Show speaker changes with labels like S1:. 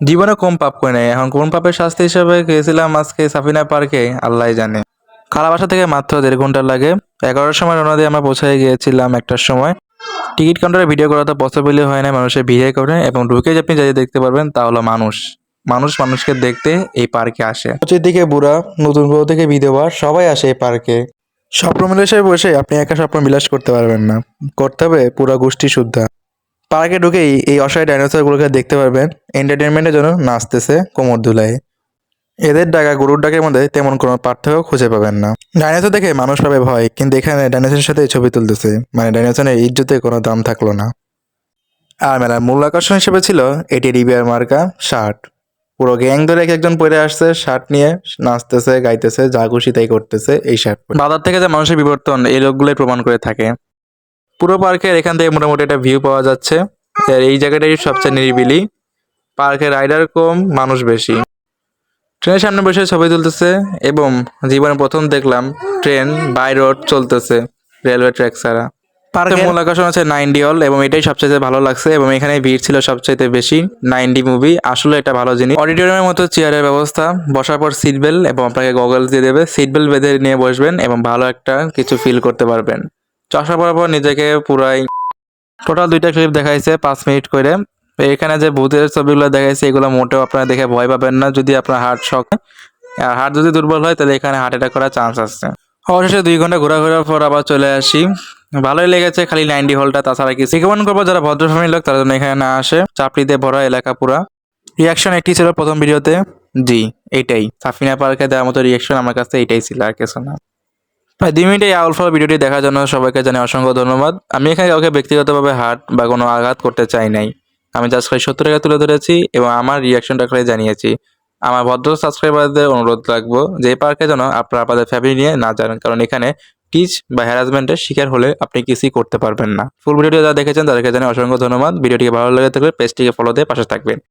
S1: জীবনে কম পাপ করে নাই। এখন কোন পাপের শাস্তি হিসেবে গেছিলাম আজকে সাফিনা পার্কে আল্লাহ জানে। খালা বাসা থেকে মাত্র দেড় ঘণ্টা লাগে। এগারোটার সময় রওনা দিয়ে আমরা পৌঁছে গিয়েছিলাম একটার সময়। টিকিট কাউন্টারে ভিডিও করা তো পসিবলই হয় না মানুষের ভিড়ে করে। এবং ঢুকে যে আপনি যাই দেখতে পারবেন তা হলো মানুষ। মানুষ মানুষকে দেখতে এই পার্কে আসে। হচ্ছে দিকে বুড়া নতুন বউ থেকে বিধবা সবাই আসে এই পার্কে। স্বপ্ন বিলাসে বসে আপনি একা স্বপ্ন বিলাস করতে পারবেন না। করতে হবে পুরা গোষ্ঠী শুদ্ধা। পার্কে ঢুকেই এই অসহায় ডাইনোসরগুলোকে দেখতে পারবেন। এন্টারটেনমেন্টের জন্য নাচতেছে কোমর দুলায় এদের ডাকা গরুর ডাকের মধ্যে তেমন কোনো পার্থক্য খুঁজে পাবেন না। ডাইনোসর দেখে মানুষ পাবে ভয়, কিন্তু এখানে ডাইনোসরের সাথে ছবি তুলতেছে। মানে ডাইনোসরের ইজ্জতে কোনো দাম থাকল না। আর মেলার মূল আকর্ষণ হিসেবে ছিল এটি রিবিয়ার মার্কা শার্ট। পুরো গ্যাং ধরে এক একজন পরে আসছে, শার্ট নিয়ে নাচতেছে, গাইতেছে, যা খুশি তাই করতেছে এই শার্ট বাজার থেকে যে মানুষের বিবর্তন, এই লোকগুলোই প্রমাণ করে থাকে। পুরো পার্কের এখান থেকে মোটামুটি একটা ভিউ পাওয়া যাচ্ছে। আর এই জায়গাটাই সবচেয়ে নিরিবিলি। পার্কে রাইডার কম মানুষ বেশি। ট্রেনের সামনে বসে ছবি তুলতেছে এবং জীবনে প্রথম দেখলাম ট্রেন বাই রোড চলতেছে রেলওয়ে ট্র্যাক ছাড়া। পার্কের মূল আকর্ষণ হচ্ছে নাইনডি হল এবং এটাই সবচেয়ে ভালো লাগছে এবং এখানে ভিড় ছিল সবচেয়ে বেশি নাইনডি মুভি আসলে এটা ভালো জিনিস। অডিটোরিয়ামের মতো চেয়ারের ব্যবস্থা বসার পর সিট বেল্ট এবং আপনাকে গগল দিয়ে দেবে। সিট বেল্ট বেঁধে নিয়ে বসবেন এবং ভালো একটা কিছু ফিল করতে পারবেন। পরার পর নিজেকে পুরাই টোটাল দুইটা ক্লিপ দেখাইছে পাঁচ মিনিট করে। এখানে যে ভূতের ছবিগুলো দেখাইছে, এগুলো মোটেও আপনারা দেখে ভয় পাবেন না, যদি আপনার হার্ট শখ আর হার্ট যদি দুর্বল হয়, তাহলে এখানে হার্ট অ্যাটাক করার চান্স আছে। অবশেষে দুই ঘণ্টা ঘোরাঘোরার পর আবার চলে আসি। ভালোই লেগেছে খালি নাইনডি হলটা তাছাড়া কিছু। রিকমেন্ড করব যারা ভদ্র ফ্যামিলির লোক, তারা জন্য এখানে না আসে। চাপড়িতে ভরা এলাকা পুরা। রিয়াকশন একটি ছিল প্রথম ভিডিওতে জি এইটাই সাফিনা পার্কে দেওয়ার মতো রিয়াকশন আমার কাছে এইটাই ছিল, আর কিছু না। দুই মিনিটে এই আউলফল ভিডিওটি দেখার জন্য সবাইকে জানাই অসংখ্য ধন্যবাদ। আমি এখানে কাউকে ব্যক্তিগতভাবে হার্ট বা কোনো আঘাত করতে চাই নাই। আমি জাস্ট খালি সত্তর টাকা তুলে ধরেছি এবং আমার রিয়াকশনটা খালি জানিয়েছি। আমার ভদ্র সাবস্ক্রাইবারদের অনুরোধ রাখব যে পার্কে যেন আপনারা আপনাদের ফ্যামিলি নিয়ে না যান, কারণ এখানে টিচ বা হ্যারাসমেন্টের শিকার হলে আপনি কিছুই করতে পারবেন না। ফুল ভিডিওটি যারা দেখেছেন তাদেরকে জানাই অসংখ্য ধন্যবাদ। ভিডিওটিকে ভালো লেগে থাকলে পেজটিকে ফলো দিয়ে পাশে থাকবেন।